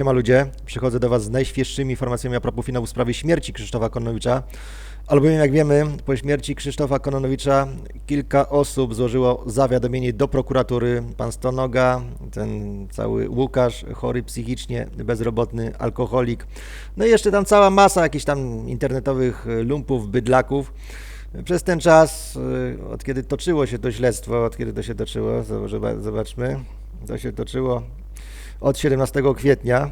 Siema ludzie, przychodzę do Was z najświeższymi informacjami a propos finału w sprawie śmierci Krzysztofa Kononowicza. Albowiem jak wiemy, po śmierci Krzysztofa Kononowicza kilka osób złożyło zawiadomienie do prokuratury. Pan Stonoga, ten cały Łukasz, chory psychicznie, bezrobotny, alkoholik. No i jeszcze tam cała masa jakichś tam internetowych lumpów, bydlaków. Przez ten czas, y, od kiedy toczyło się to śledztwo, od kiedy to się toczyło, zob- zobaczmy, to się toczyło od 17 kwietnia,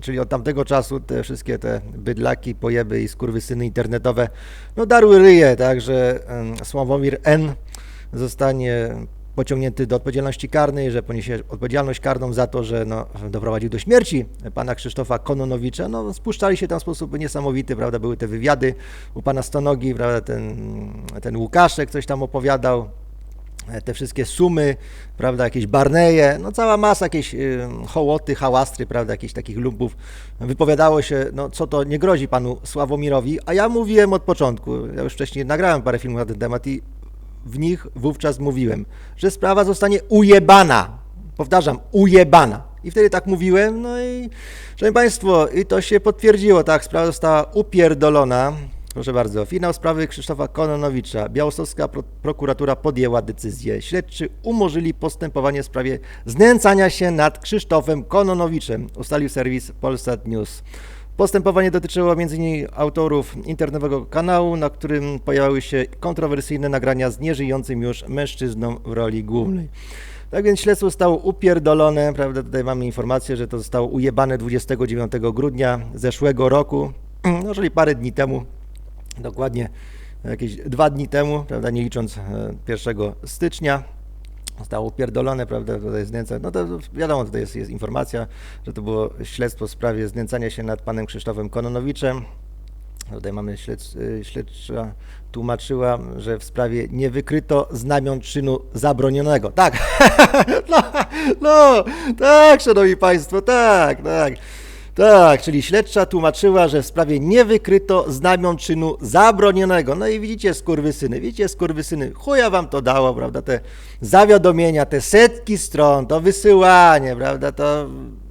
czyli od tamtego czasu te wszystkie te bydlaki, pojeby i skurwysyny internetowe, no darły ryje, tak, że em, Sławomir N. zostanie pociągnięty do odpowiedzialności karnej, że poniesie odpowiedzialność karną za to, że no, doprowadził do śmierci pana Krzysztofa Kononowicza. No, spuszczali się tam w sposób niesamowity, prawda, były te wywiady u pana Stonogi, prawda, ten, ten Łukaszek coś tam opowiadał, te wszystkie sumy, prawda, jakieś barneje, no cała masa jakieś y, hołoty, hałastry, prawda, jakichś takich lumpów. Wypowiadało się, no co to nie grozi panu Sławomirowi, a ja mówiłem od początku, ja już wcześniej nagrałem parę filmów na ten temat i w nich wówczas mówiłem, że sprawa zostanie ujebana. Powtarzam, ujebana. I wtedy tak mówiłem, no i szanowni Państwo, i to się potwierdziło, tak, sprawa została upierdolona. Proszę bardzo, finał sprawy Krzysztofa Kononowicza. Białostocka pro prokuratura podjęła decyzję. Śledczy umorzyli postępowanie w sprawie znęcania się nad Krzysztofem Kononowiczem, ustalił serwis Polsat News. Postępowanie dotyczyło m.in. autorów internetowego kanału, na którym pojawiły się kontrowersyjne nagrania z nieżyjącym już mężczyzną w roli głównej. Tak więc śledztwo zostało upierdolone, prawda? Tutaj mamy informację, że to zostało ujebane 29 grudnia zeszłego roku, no czyli parę dni temu, dokładnie jakieś dwa dni temu, prawda, nie licząc e, 1 stycznia. Zostało upierdolone, prawda, tutaj znęca, no to wiadomo, tutaj jest, jest informacja, że to było śledztwo w sprawie znęcania się nad panem Krzysztofem Kononowiczem. Tutaj mamy śledcz, y, śledcza tłumaczyła, że w sprawie nie wykryto znamion czynu zabronionego. Tak, no, no, tak, szanowni państwo, tak, tak. Tak, czyli śledcza tłumaczyła, że w sprawie nie wykryto znamion czynu zabronionego. No i widzicie, skurwysyny, widzicie, skurwysyny, chuja wam to dało, prawda, te zawiadomienia, te setki stron, to wysyłanie, prawda, to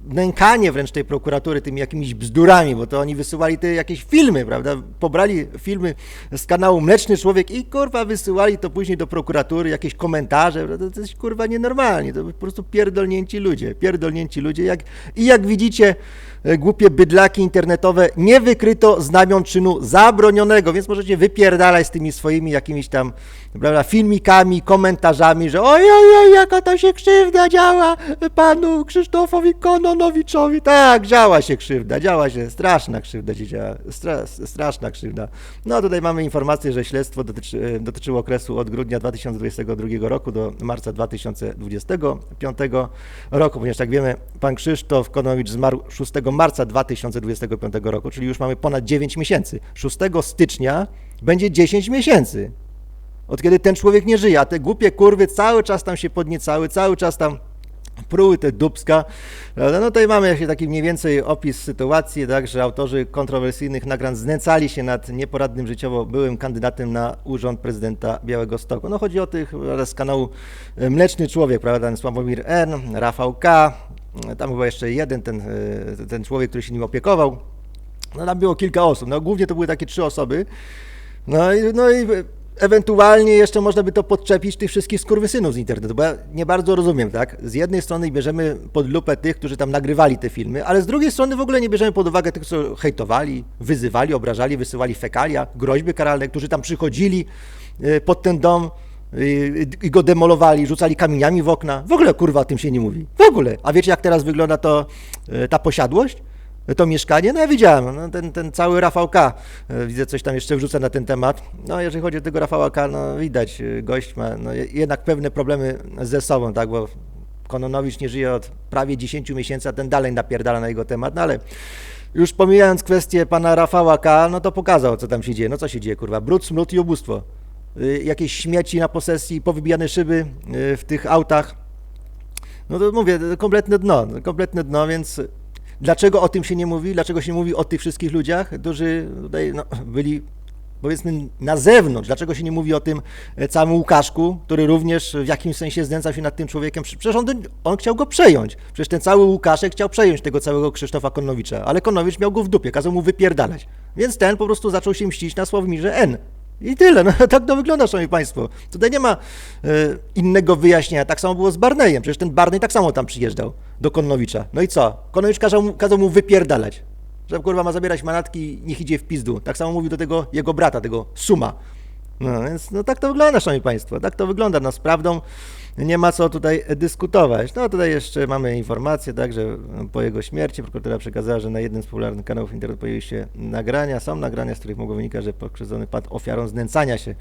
nękanie wręcz tej prokuratury tymi jakimiś bzdurami, bo to oni wysyłali te jakieś filmy, prawda, pobrali filmy z kanału Mleczny Człowiek i kurwa wysyłali to później do prokuratury, jakieś komentarze, prawda, to jest kurwa nienormalnie, to po prostu pierdolnięci ludzie, pierdolnięci ludzie, jak, i jak widzicie, głupie bydlaki internetowe, nie wykryto znamion czynu zabronionego, więc możecie wypierdalać z tymi swoimi jakimiś tam prawda, filmikami, komentarzami, że oj, oj, oj, jaka to się krzywda działa panu Krzysztofowi Kononowiczowi. Tak, działa się krzywda, działa się, straszna krzywda się działa, stra, straszna krzywda. No tutaj mamy informację, że śledztwo dotyczy, dotyczyło okresu od grudnia 2022 roku do marca 2025 roku, ponieważ jak wiemy, pan Krzysztof Kononowicz zmarł 6 marca 2025 roku, czyli już mamy ponad 9 miesięcy. 6 stycznia będzie 10 miesięcy od kiedy ten człowiek nie żyje, a te głupie kurwy cały czas tam się podniecały, cały czas tam pruły te dubska? No tutaj mamy jakiś taki mniej więcej opis sytuacji, tak, że autorzy kontrowersyjnych nagrań znęcali się nad nieporadnym życiowo byłym kandydatem na urząd prezydenta Białego Stoku. No chodzi o tych z kanału Mleczny Człowiek, prawda, Sławomir N, Rafał K, tam chyba jeszcze jeden, ten, e, ten człowiek, który się nim opiekował. No tam było kilka osób, no głównie to były takie trzy osoby. No i, no i ewentualnie jeszcze można by to podczepić tych wszystkich skurwysynów z internetu, bo ja nie bardzo rozumiem, tak? Z jednej strony bierzemy pod lupę tych, którzy tam nagrywali te filmy, ale z drugiej strony w ogóle nie bierzemy pod uwagę tych, co hejtowali, wyzywali, obrażali, wysyłali fekalia, groźby karalne, którzy tam przychodzili y, pod ten dom i go demolowali, rzucali kamieniami w okna. W ogóle kurwa o tym się nie mówi. W ogóle. A wiecie jak teraz wygląda to, y, ta posiadłość? to mieszkanie, no ja widziałem, no, ten, ten cały Rafał K. E, Widzę, coś tam jeszcze wrzucę na ten temat. No jeżeli chodzi o tego Rafała K., no widać, e, gość ma no, je- jednak pewne problemy ze sobą, tak, bo Kononowicz nie żyje od prawie 10 miesięcy, a ten dalej napierdala na jego temat, no ale już pomijając kwestię pana Rafała K., no to pokazał, co tam się dzieje. No co się dzieje, kurwa, brud, smród i ubóstwo. Y, Jakieś śmieci na posesji, powybijane szyby y, w tych autach. No to mówię, kompletne dno, kompletne dno, więc Dlaczego o tym się nie mówi? Dlaczego się nie mówi o tych wszystkich ludziach, którzy tutaj no, byli Powiedzmy na zewnątrz, dlaczego się nie mówi o tym e, całym Łukaszku, który również w jakimś sensie znęcał się nad tym człowiekiem. Przecież on, on chciał go przejąć. Przecież ten cały Łukaszek chciał przejąć tego całego Krzysztofa Konowicza, ale Konowicz miał go w dupie, kazał mu wypierdalać. Więc ten po prostu zaczął się mścić na Sławomirze N. I tyle, no tak to wygląda, szanowni państwo. Tutaj nie ma e, innego wyjaśnienia. Tak samo było z Barneyem. Przecież ten Barney tak samo tam przyjeżdżał do Konowicza. No i co? Konowicz kazał, mu- kazał mu wypierdalać. Że kurwa ma zabierać manatki, niech idzie w pizdu. Tak samo mówił do tego jego brata, tego Suma. No więc no tak to wygląda, szanowni państwo. Tak to wygląda. No z prawdą nie ma co tutaj dyskutować. No tutaj jeszcze mamy informację, tak, że po jego śmierci prokuratura przekazała, że na jednym z popularnych kanałów internetu pojawiły się nagrania, są nagrania, z których mogło wynikać, że pokrzywdzony padł ofiarą znęcania się.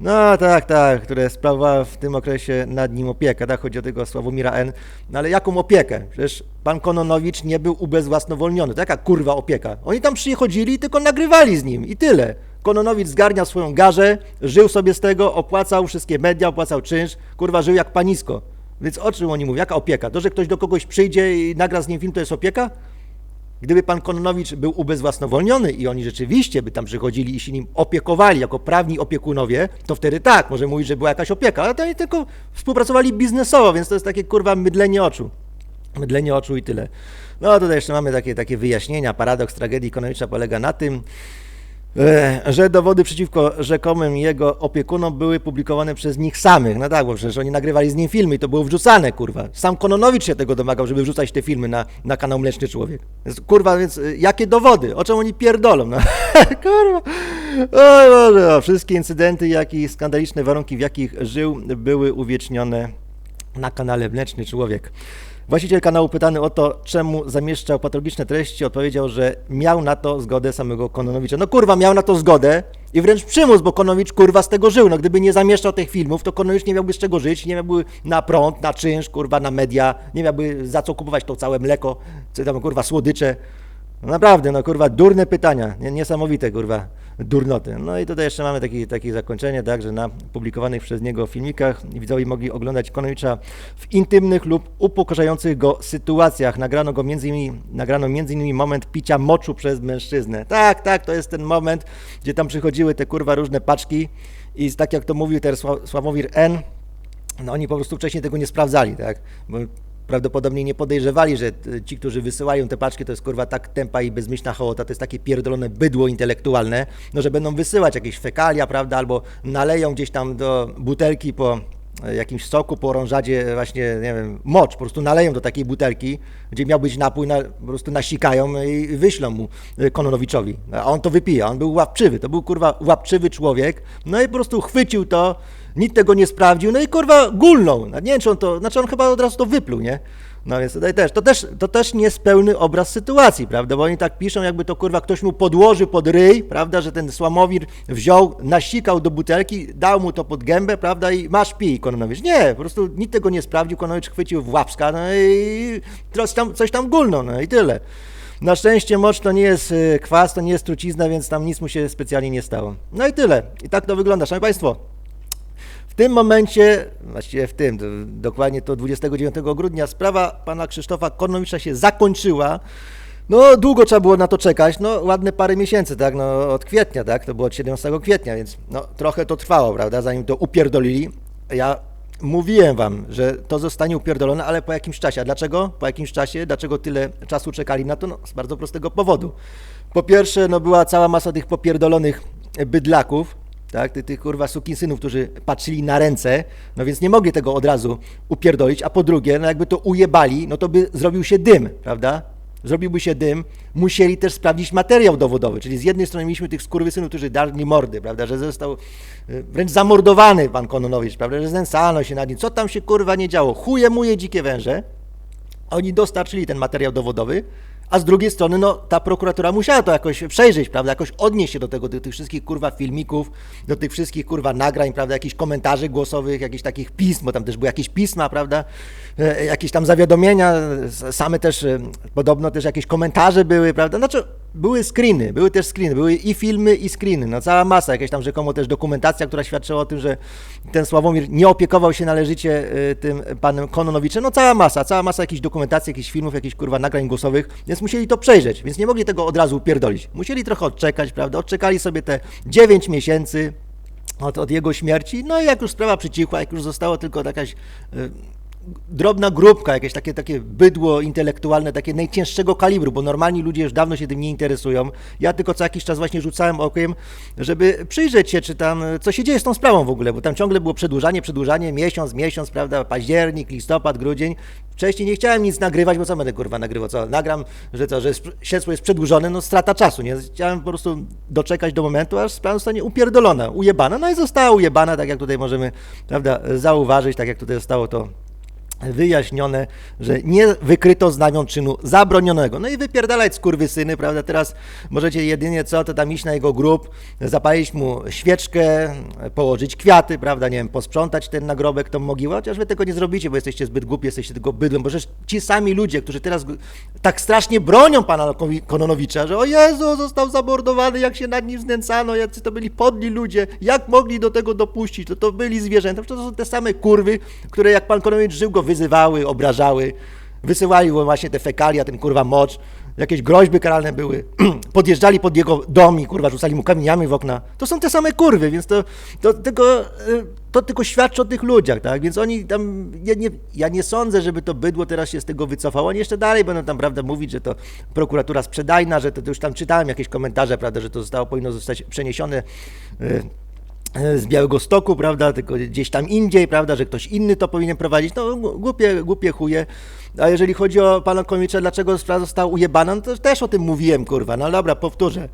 No tak, tak, które sprawowała w tym okresie nad nim opiekę, tak, chodzi o tego Sławomira N. No ale jaką opiekę? Przecież pan Kononowicz nie był ubezwłasnowolniony, taka kurwa opieka. Oni tam przychodzili i tylko nagrywali z nim i tyle. Kononowicz zgarniał swoją garzę, żył sobie z tego, opłacał wszystkie media, opłacał czynsz, kurwa żył jak panisko. Więc o czym oni mówią? Jaka opieka? To, że ktoś do kogoś przyjdzie i nagra z nim film, to jest opieka? Gdyby pan Kononowicz był ubezwłasnowolniony i oni rzeczywiście by tam przychodzili i się nim opiekowali jako prawni opiekunowie, to wtedy tak, może mówić, że była jakaś opieka, ale to oni tylko współpracowali biznesowo, więc to jest takie kurwa mydlenie oczu. Mydlenie oczu i tyle. No tutaj jeszcze mamy takie, takie wyjaśnienia. Paradoks tragedii Konowicza polega na tym, że dowody przeciwko rzekomym jego opiekunom były publikowane przez nich samych. No tak, bo przecież oni nagrywali z nim filmy i to było wrzucane, kurwa. Sam Kononowicz się tego domagał, żeby wrzucać te filmy na, na kanał Mleczny Człowiek. Kurwa, więc e, jakie dowody? O czym oni pierdolą? No, kurwa. O Boże, wszystkie incydenty, jak i skandaliczne warunki, w jakich żył, były uwiecznione na kanale Mleczny Człowiek. Właściciel kanału pytany o to, czemu zamieszczał patologiczne treści, odpowiedział, że miał na to zgodę samego Kononowicza. No kurwa, miał na to zgodę i wręcz przymus, bo Konowicz kurwa z tego żył. No gdyby nie zamieszczał tych filmów, to Konowicz nie miałby z czego żyć, nie miałby na prąd, na czynsz, kurwa, na media, nie miałby za co kupować to całe mleko, czy tam kurwa słodycze. No naprawdę, no kurwa, durne pytania, nie- niesamowite kurwa, durnoty. No i tutaj jeszcze mamy takie, takie zakończenie, tak, że na publikowanych przez niego filmikach widzowie mogli oglądać Konowicza w intymnych lub upokarzających go sytuacjach. Nagrano go między innymi, nagrano między innymi moment picia moczu przez mężczyznę. Tak, tak, to jest ten moment, gdzie tam przychodziły te kurwa różne paczki i tak jak to mówił teraz Sła- Sławomir N., no oni po prostu wcześniej tego nie sprawdzali, tak? Bo prawdopodobnie nie podejrzewali, że e, ci, którzy wysyłają te paczki, to jest kurwa tak tempa i bezmyślna hołota, to jest takie pierdolone bydło intelektualne, no że będą wysyłać jakieś fekalia, prawda, albo naleją gdzieś tam do butelki po jakimś soku, po orążadzie właśnie, nie wiem, mocz, po prostu naleją do takiej butelki, gdzie miał być napój, na, po prostu nasikają i wyślą mu e, Kononowiczowi, a on to wypija, on był łapczywy, to był kurwa łapczywy człowiek, no i po prostu chwycił to, nikt tego nie sprawdził, no i kurwa gulnął. No, Nie wiem, czy on to, znaczy on chyba od razu to wypluł, nie? No więc tutaj też, to też, to też nie jest pełny obraz sytuacji, prawda? Bo oni tak piszą, jakby to kurwa ktoś mu podłożył pod ryj, prawda? Że ten Słamowir wziął, nasikał do butelki, dał mu to pod gębę, prawda? I masz pij, Kononowicz. Nie, po prostu nikt tego nie sprawdził, Kononowicz chwycił w łapska, no i coś tam, coś tam gulnął, no i tyle. Na szczęście mocz to nie jest y, kwas, to nie jest trucizna, więc tam nic mu się specjalnie nie stało. No i tyle. I tak to wygląda. Szanowni Państwo, w tym momencie, właściwie w tym, dokładnie to 29 grudnia, sprawa pana Krzysztofa Konowicza się zakończyła. No, długo trzeba było na to czekać, no ładne parę miesięcy, tak, no od kwietnia, tak, to było od 17 kwietnia, więc no trochę to trwało, prawda, zanim to upierdolili. Ja mówiłem wam, że to zostanie upierdolone, ale po jakimś czasie. A dlaczego? Po jakimś czasie, dlaczego tyle czasu czekali na to? No, z bardzo prostego powodu. Po pierwsze, no była cała masa tych popierdolonych bydlaków, tak, tych, tych kurwa sukinsynów, którzy patrzyli na ręce, no więc nie mogli tego od razu upierdolić, a po drugie, no jakby to ujebali, no to by zrobił się dym, prawda? Zrobiłby się dym, musieli też sprawdzić materiał dowodowy, czyli z jednej strony mieliśmy tych skurwysynów, którzy darli mordy, prawda, że został y, wręcz zamordowany pan Kononowicz, prawda, że znęcano się nad nim, co tam się kurwa nie działo, chuje muje dzikie węże, oni dostarczyli ten materiał dowodowy, a z drugiej strony, no, ta prokuratura musiała to jakoś przejrzeć, prawda, jakoś odnieść się do tego, do tych wszystkich, kurwa, filmików, do tych wszystkich, kurwa, nagrań, prawda, jakichś komentarzy głosowych, jakichś takich pism, bo tam też były jakieś pisma, prawda, e, jakieś tam zawiadomienia, same też, e, podobno też jakieś komentarze były, prawda, znaczy były screeny, były też screeny, były i filmy, i screeny, no cała masa, jakaś tam rzekomo też dokumentacja, która świadczyła o tym, że ten Sławomir nie opiekował się należycie y, tym panem Kononowiczem, no cała masa, cała masa jakichś dokumentacji, jakichś filmów, jakichś kurwa nagrań głosowych, więc musieli to przejrzeć, więc nie mogli tego od razu upierdolić. Musieli trochę odczekać, prawda, odczekali sobie te 9 miesięcy, od, od jego śmierci. No i jak już sprawa przycichła, jak już zostało tylko jakaś y, drobna grupka, jakieś takie, takie bydło intelektualne, takie najcięższego kalibru, bo normalni ludzie już dawno się tym nie interesują. Ja tylko co jakiś czas właśnie rzucałem okiem, żeby przyjrzeć się, czy tam, co się dzieje z tą sprawą w ogóle, bo tam ciągle było przedłużanie, przedłużanie, miesiąc, miesiąc, prawda, październik, listopad, grudzień. Wcześniej nie chciałem nic nagrywać, bo co będę kurwa nagrywał, co nagram, że to, że śledztwo jest przedłużone, no strata czasu, nie? Chciałem po prostu doczekać do momentu, aż sprawa zostanie upierdolona, ujebana, no i została ujebana, tak jak tutaj możemy, prawda, zauważyć, tak jak tutaj zostało to wyjaśnione, że nie wykryto znamion czynu zabronionego. No i wypierdalać skurwysyny, prawda? Teraz możecie jedynie co, to tam iść na jego grób, zapalić mu świeczkę, położyć kwiaty, prawda? Nie wiem, posprzątać ten nagrobek, tą mogiłę, chociaż wy tego nie zrobicie, bo jesteście zbyt głupi, jesteście tylko bydłem, bo ci sami ludzie, którzy teraz tak strasznie bronią pana Kononowicza, że o Jezu, został zamordowany, jak się nad nim znęcano, jacy to byli podli ludzie, jak mogli do tego dopuścić, to to byli zwierzęta, to są te same kurwy, które jak pan Kononowicz żył, go wyzywały, obrażały, wysyłali właśnie te fekalia, ten kurwa mocz, jakieś groźby karalne były, podjeżdżali pod jego dom i kurwa rzucali mu kamieniami w okna. To są te same kurwy, więc to, to, tylko, y, to tylko świadczy o tych ludziach, tak? Więc oni tam, ja nie, ja nie sądzę, żeby to bydło teraz się z tego wycofało. Oni jeszcze dalej będą tam, prawda, mówić, że to prokuratura sprzedajna, że to, to już tam czytałem jakieś komentarze, prawda, że to zostało, powinno zostać przeniesione y, z Białego Stoku, prawda, tylko gdzieś tam indziej, prawda, że ktoś inny to powinien prowadzić, no głupie, głupie chuje. A jeżeli chodzi o pana Komicza, dlaczego sprawa została ujebana, no to też o tym mówiłem, kurwa, no dobra, powtórzę.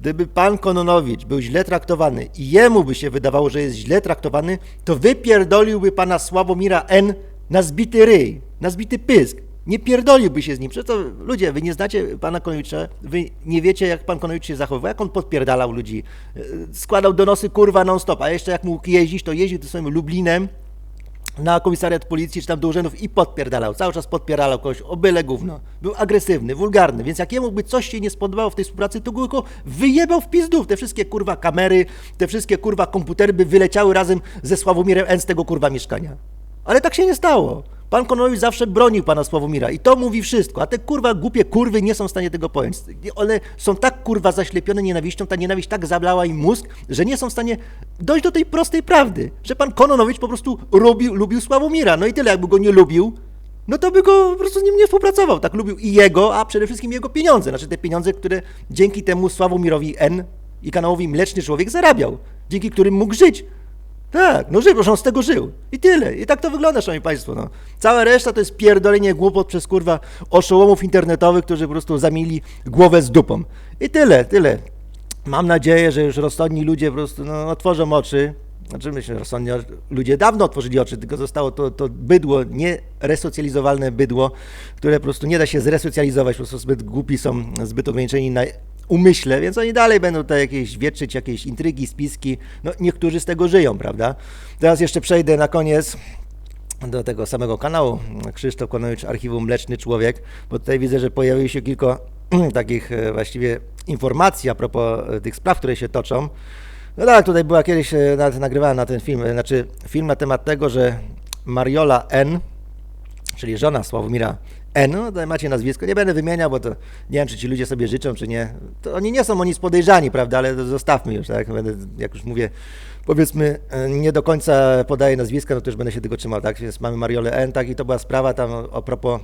Gdyby pan Kononowicz był źle traktowany i jemu by się wydawało, że jest źle traktowany, to wypierdoliłby pana Sławomira N. na zbity ryj, na zbity pysk. Nie pierdoliłby się z nim. Przecież to, ludzie, wy nie znacie pana Konowicza, wy nie wiecie, jak pan Konowicz się zachowywał, jak on podpierdalał ludzi. e, Składał donosy kurwa non-stop, a jeszcze jak mógł jeździć, to jeździł tym swoim Lublinem na komisariat policji, czy tam do urzędów i podpierdalał. Cały czas podpierdalał kogoś, o byle gówno. Był agresywny, wulgarny, więc jak jemu by coś się nie spodobało w tej współpracy, to go wyjebał w pizdów. Te wszystkie kurwa kamery, te wszystkie kurwa komputery by wyleciały razem ze Sławomirem N z tego kurwa mieszkania. Ale tak się nie stało. Pan Kononowicz zawsze bronił pana Sławomira i to mówi wszystko, a te kurwa głupie kurwy nie są w stanie tego pojąć. One są tak kurwa zaślepione nienawiścią, ta nienawiść tak zablała im mózg, że nie są w stanie dojść do tej prostej prawdy, że pan Kononowicz po prostu lubił, lubił Sławomira. No i tyle, jakby go nie lubił, no to by go po prostu z nim nie współpracował. Tak lubił i jego, a przede wszystkim jego pieniądze. Znaczy te pieniądze, które dzięki temu Sławomirowi N i kanałowi Mleczny Człowiek zarabiał, dzięki którym mógł żyć. Tak, no żył, proszę, on z tego żył. I tyle. I tak to wygląda, szanowni państwo. No. Cała reszta to jest pierdolenie głupot przez kurwa oszołomów internetowych, którzy po prostu zamili głowę z dupą. I tyle, tyle. Mam nadzieję, że już rozsądni ludzie po prostu no, otworzą oczy. Znaczy myślę, że rozsądni ludzie dawno otworzyli oczy, tylko zostało to, to bydło, nieresocjalizowalne bydło, które po prostu nie da się zresocjalizować, po prostu zbyt głupi są, zbyt ograniczeni na umyśle, więc oni dalej będą tutaj jakieś wietrzyć, jakieś intrygi, spiski. No niektórzy z tego żyją, prawda? Teraz jeszcze przejdę na koniec do tego samego kanału Krzysztof Konowicz, Archiwum Mleczny Człowiek, bo tutaj widzę, że pojawiło się kilka takich e, właściwie informacji a propos e, tych spraw, które się toczą. No tak, tutaj była kiedyś, e, nawet nagrywałem na ten film, znaczy film na temat tego, że Mariola N., czyli żona Sławomira N, no macie nazwisko, nie będę wymieniał, bo to nie wiem, czy ci ludzie sobie życzą, czy nie. To oni nie są o nic podejrzani, prawda, ale zostawmy już, tak, będę, jak już mówię, powiedzmy, e, nie do końca podaję nazwiska, no to już będę się tego trzymał, tak, więc mamy Mariolę N, tak, i to była sprawa tam a propos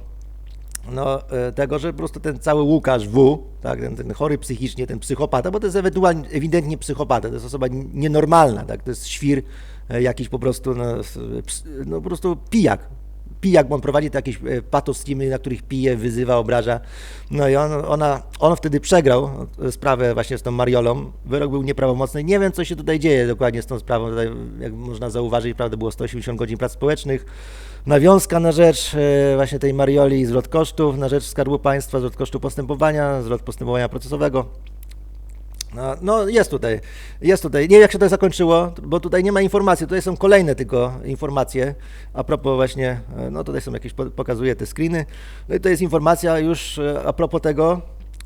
no, e, tego, że po prostu ten cały Łukasz W, tak, ten, ten chory psychicznie, ten psychopata, bo to jest ewentualnie, ewidentnie psychopata, to jest osoba nienormalna, tak, to jest świr e, jakiś po prostu, no, no po prostu pijak, pijak, bo on prowadzi te jakieś e, patostreamy, na których pije, wyzywa, obraża. No i on, ona, on wtedy przegrał e, sprawę właśnie z tą Mariolą. Wyrok był nieprawomocny. Nie wiem, co się tutaj dzieje dokładnie z tą sprawą. Tutaj, jak można zauważyć, prawda, było 180 godzin prac społecznych. Nawiązka na rzecz e, właśnie tej Marioli, zwrot kosztów na rzecz Skarbu Państwa, zwrot kosztów postępowania, zwrot postępowania procesowego. No, no jest tutaj, jest tutaj. Nie wiem jak się to zakończyło, bo tutaj nie ma informacji, tutaj są kolejne tylko informacje a propos właśnie, e, no tutaj są jakieś, po- pokazuję te screeny. No i to jest informacja już e, a propos tego,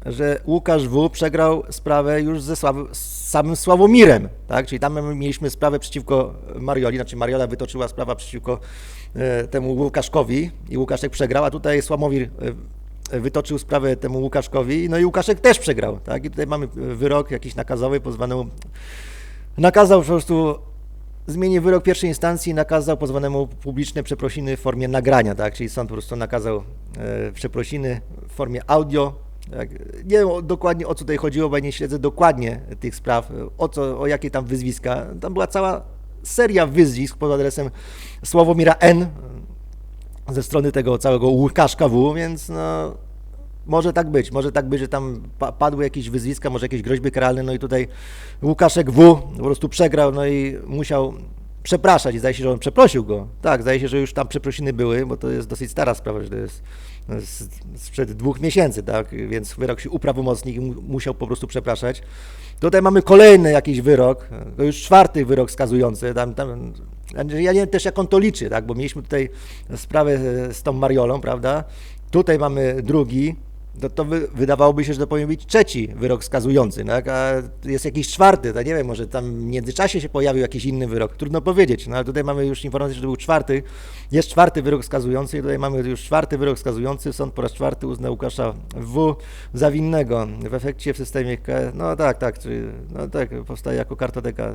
że Łukasz W. przegrał sprawę już ze Sław samym Sławomirem, tak? Czyli tam mieliśmy sprawę przeciwko Marioli, znaczy Mariola wytoczyła sprawę przeciwko e, temu Łukaszkowi i Łukaszek przegrał, a tutaj Sławomir wytoczył sprawę temu Łukaszkowi, no i Łukaszek też przegrał, tak? I tutaj mamy wyrok jakiś nakazowy, pozwanemu nakazał po prostu zmienił wyrok pierwszej instancji i nakazał pozwanemu publiczne przeprosiny w formie nagrania, tak? Czyli sąd po prostu nakazał e, przeprosiny w formie audio. Tak? Nie wiem dokładnie o co tutaj chodziło, bo ja nie śledzę dokładnie tych spraw, o, co, o jakie tam wyzwiska. Tam była cała seria wyzwisk pod adresem Sławomira N ze strony tego całego Łukaszka W, więc no, może tak być, może tak być, że tam padły jakieś wyzwiska, może jakieś groźby karalne, no i tutaj Łukaszek W po prostu przegrał, no i musiał przepraszać i zdaje się, że on przeprosił go. Tak, zdaje się, że już tam przeprosiny były, bo to jest dosyć stara sprawa, że to jest sprzed dwóch miesięcy, tak, więc wyrok się uprawomocnił i musiał po prostu przepraszać. Tutaj mamy kolejny jakiś wyrok, to już czwarty wyrok skazujący, tam, tam, ja nie wiem też jak on to liczy, tak, bo mieliśmy tutaj sprawę z tą Mariolą, prawda, tutaj mamy drugi, to, to wy, wydawałoby się, że to powinien być trzeci wyrok skazujący, tak? a jest jakiś czwarty, to nie wiem, może tam w międzyczasie się pojawił jakiś inny wyrok, trudno powiedzieć, no ale tutaj mamy już informację, że to był czwarty, jest czwarty wyrok skazujący i tutaj mamy już czwarty wyrok skazujący, sąd po raz czwarty uznał Łukasza W. za winnego, w efekcie w systemie, no tak, tak, no tak, powstaje jako kartoteka,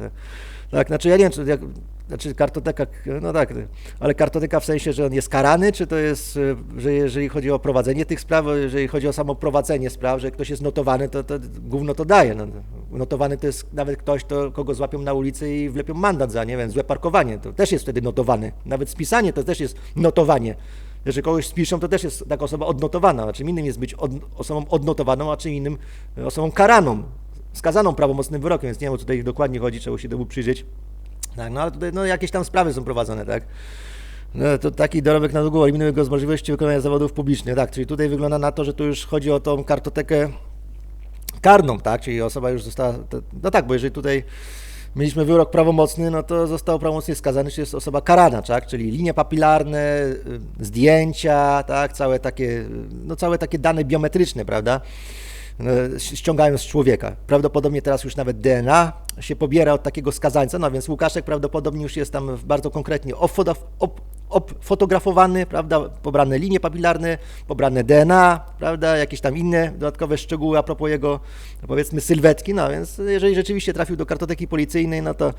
tak, znaczy ja nie wiem, czy, jak, znaczy kartoteka, no tak, ale kartoteka w sensie, że on jest karany, czy to jest, że jeżeli chodzi o prowadzenie tych spraw, jeżeli chodzi o samo prowadzenie spraw, że ktoś jest notowany, to, to gówno to daje. No, notowany to jest nawet ktoś, to, kogo złapią na ulicy i wlepią mandat za, nie wiem, złe parkowanie, to też jest wtedy notowany. Nawet spisanie to też jest notowanie. Jeżeli kogoś spiszą, to też jest taka osoba odnotowana, a czym innym jest być od, osobą odnotowaną, a czym innym osobą karaną skazaną prawomocnym wyrokiem, więc nie wiem o co tutaj dokładnie chodzi, trzeba się temu przyjrzeć. Tak, no ale tutaj no, jakieś tam sprawy są prowadzone, tak. No, to taki dorobek na długo eliminuje go z możliwości wykonania zawodów publicznych, tak, czyli tutaj wygląda na to, że tu już chodzi o tą kartotekę karną, tak, czyli osoba już została, no tak, bo jeżeli tutaj mieliśmy wyrok prawomocny, no to został prawomocnie skazany, czyli jest osoba karana, tak, czyli linie papilarne, y, zdjęcia, tak, całe takie, no całe takie dane biometryczne, prawda, E, ściągają z człowieka. Prawdopodobnie teraz już nawet DNA się pobiera od takiego skazańca, no więc Łukaszek prawdopodobnie już jest tam bardzo konkretnie obfotografowany, prawda, pobrane linie papilarne, pobrane DNA, prawda, jakieś tam inne dodatkowe szczegóły a propos jego, powiedzmy, sylwetki, no więc jeżeli rzeczywiście trafił do kartoteki policyjnej, no to e,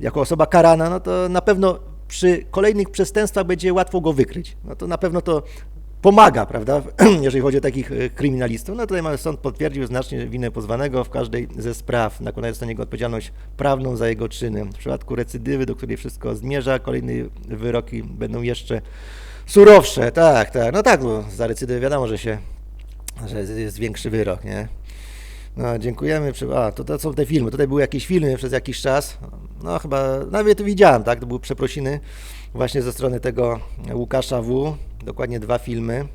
jako osoba karana, no to na pewno przy kolejnych przestępstwach będzie łatwo go wykryć. No to na pewno to pomaga, prawda, jeżeli chodzi o takich e, kryminalistów. No tutaj sąd potwierdził znacznie winę pozwanego w każdej ze spraw. Nakładając na niego odpowiedzialność prawną za jego czyny. W przypadku recydywy, do której wszystko zmierza, kolejne wyroki będą jeszcze surowsze. Tak, tak, no tak, bo za recydywę wiadomo, że się, że jest większy wyrok, nie? No, dziękujemy. A, to, to są te filmy. Tutaj były jakieś filmy przez jakiś czas. No, chyba nawet widziałem, tak? To były przeprosiny właśnie ze strony tego Łukasza W. Dokładnie dwa filmy.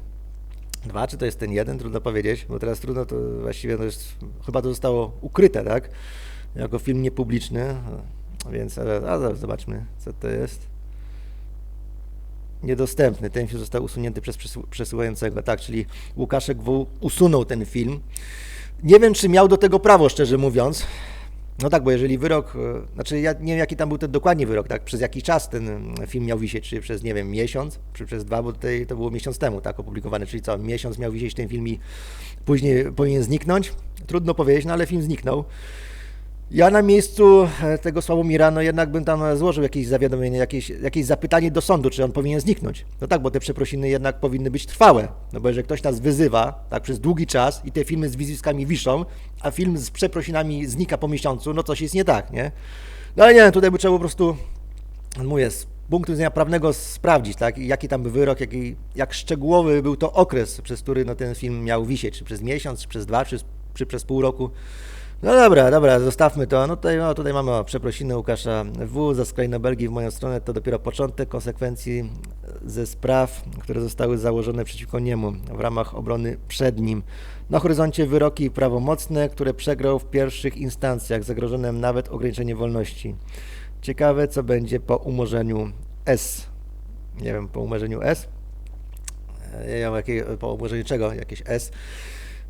Dwa, czy to jest ten jeden? Trudno powiedzieć, bo teraz trudno to właściwie to jest, chyba to zostało ukryte, tak? Jako film niepubliczny, więc a, zobaczmy, co to jest. Niedostępny. Ten film został usunięty przez przesyłającego, tak, czyli Łukaszek W. usunął ten film. Nie wiem, czy miał do tego prawo, szczerze mówiąc. No tak, bo jeżeli wyrok, e, znaczy ja nie wiem jaki tam był ten dokładnie wyrok, tak, przez jaki czas ten film miał wisieć, czy przez, nie wiem, miesiąc, czy przez dwa, bo tutaj to było miesiąc temu, tak, opublikowane, czyli co, miesiąc miał wisieć ten film i później powinien zniknąć? Trudno powiedzieć, no ale film zniknął. Ja na miejscu e, tego Sławomira, no jednak bym tam złożył jakieś zawiadomienie, jakieś, jakieś zapytanie do sądu, czy on powinien zniknąć. No tak, bo te przeprosiny jednak powinny być trwałe. No bo jeżeli ktoś nas wyzywa, tak, przez długi czas i te filmy z wizwiskami wiszą, a film z przeprosinami znika po miesiącu, no coś jest nie tak, nie? No ale nie, tutaj by trzeba po prostu, mówię, z punktu widzenia prawnego sprawdzić, tak, jaki tam był wyrok, jaki, jak szczegółowy był to okres, przez który no, ten film miał wisieć, czy przez miesiąc, czy przez dwa, czy, czy przez pół roku. No dobra, dobra, zostawmy to. No tutaj, no tutaj mamy o, przeprosiny Łukasza W. za skrajną Belgii w moją stronę. To dopiero początek konsekwencji ze spraw, które zostały założone przeciwko niemu w ramach obrony przed nim. Na horyzoncie wyroki prawomocne, które przegrał w pierwszych instancjach, zagrożone nawet ograniczenie wolności. Ciekawe, co będzie po umorzeniu S. Nie wiem, po umorzeniu S? Nie wiem, jakie, po umorzeniu czego, jakieś S.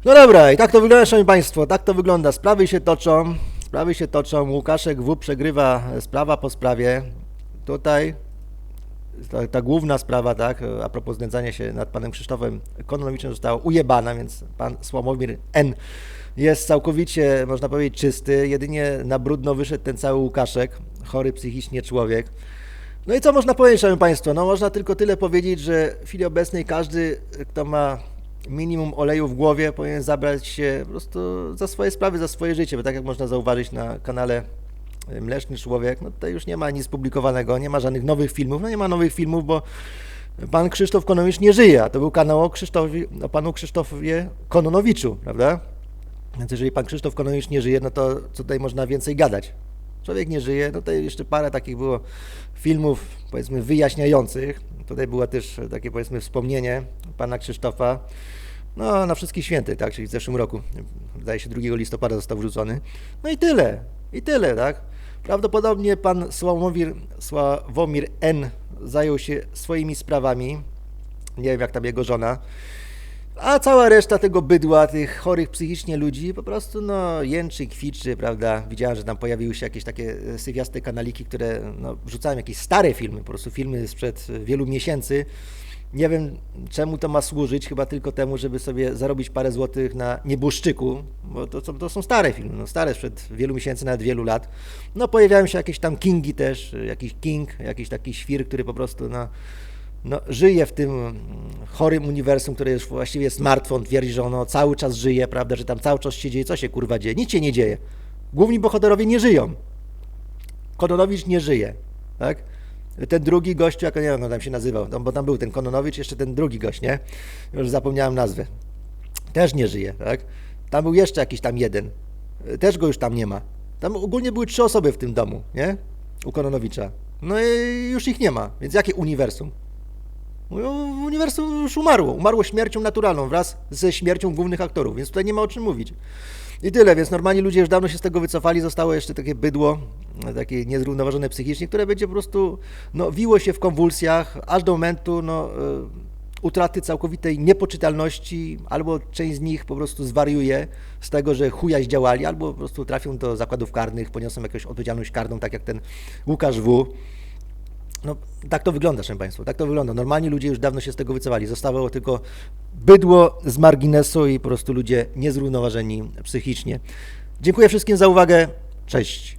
No dobra, i tak to wygląda, szanowni państwo, tak to wygląda. Sprawy się toczą, sprawy się toczą. Łukaszek W. przegrywa sprawa po sprawie. Tutaj ta, ta główna sprawa, tak, a propos znęcania się nad panem Krzysztofem Kononowiczem została ujebana, więc pan Sławomir N. jest całkowicie, można powiedzieć, czysty. Jedynie na brudno wyszedł ten cały Łukaszek, chory psychicznie człowiek. No i co można powiedzieć, szanowni państwo? No można tylko tyle powiedzieć, że w chwili obecnej każdy, kto ma minimum oleju w głowie, powinien zabrać się po prostu za swoje sprawy, za swoje życie, bo tak jak można zauważyć na kanale Mleczny Człowiek, no tutaj już nie ma nic publikowanego, nie ma żadnych nowych filmów, no nie ma nowych filmów, bo pan Krzysztof Kononowicz nie żyje, a to był kanał o, o panu Krzysztofie Kononowiczu, prawda? Więc jeżeli pan Krzysztof Kononowicz nie żyje, no to co tutaj można więcej gadać? Człowiek nie żyje, no tutaj jeszcze parę takich było filmów, powiedzmy, wyjaśniających. Tutaj było też takie, powiedzmy, wspomnienie pana Krzysztofa, no, na Wszystkich Świętych, tak, czyli w zeszłym roku, wydaje się 2 listopada został wrzucony. No i tyle, i tyle, tak. Prawdopodobnie pan Sławomir, Sławomir N. zajął się swoimi sprawami, nie wiem jak tam jego żona, a cała reszta tego bydła, tych chorych psychicznie ludzi, po prostu no jęczy, kwiczy, prawda. Widziałem, że tam pojawiły się jakieś takie e, syfiaste kanaliki, które no, wrzucają jakieś stare filmy, po prostu filmy sprzed wielu miesięcy. Nie wiem, czemu to ma służyć, chyba tylko temu, żeby sobie zarobić parę złotych na nieboszczyku, bo to, to, są stare filmy, no stare sprzed wielu miesięcy, nawet wielu lat. No pojawiają się jakieś tam kingi też, jakiś king, jakiś taki świr, który po prostu no, no, żyje w tym mm, chorym uniwersum, które już właściwie jest twierdzi, że ono cały czas żyje, prawda, że tam cały czas się dzieje, co się kurwa dzieje? Nic się nie dzieje. Główni bohaterowie nie żyją. Kononowicz nie żyje, tak? Ten drugi gościu, jak nie wiem, on tam się nazywał, no, bo tam był ten Kononowicz, jeszcze ten drugi gość, nie? Już zapomniałem nazwę. Też nie żyje, tak? Tam był jeszcze jakiś tam jeden. Też go już tam nie ma. Tam ogólnie były trzy osoby w tym domu, nie? U Kononowicza. No i już ich nie ma, więc jakie uniwersum? Uniwersum już umarło. Umarło śmiercią naturalną wraz ze śmiercią głównych aktorów, więc tutaj nie ma o czym mówić. I tyle, więc normalni ludzie już dawno się z tego wycofali, zostało jeszcze takie bydło, takie niezrównoważone psychicznie, które będzie po prostu no, wiło się w konwulsjach aż do momentu no, y, utraty całkowitej niepoczytalności, albo część z nich po prostu zwariuje z tego, że chuja zdziałali, albo po prostu trafią do zakładów karnych, poniosą jakąś odpowiedzialność karną, tak jak ten Łukasz W., no, tak to wygląda, szanowni Państwo, tak to wygląda. Normalni ludzie już dawno się z tego wycofali. Zostało tylko bydło z marginesu i po prostu ludzie niezrównoważeni psychicznie. Dziękuję wszystkim za uwagę. Cześć.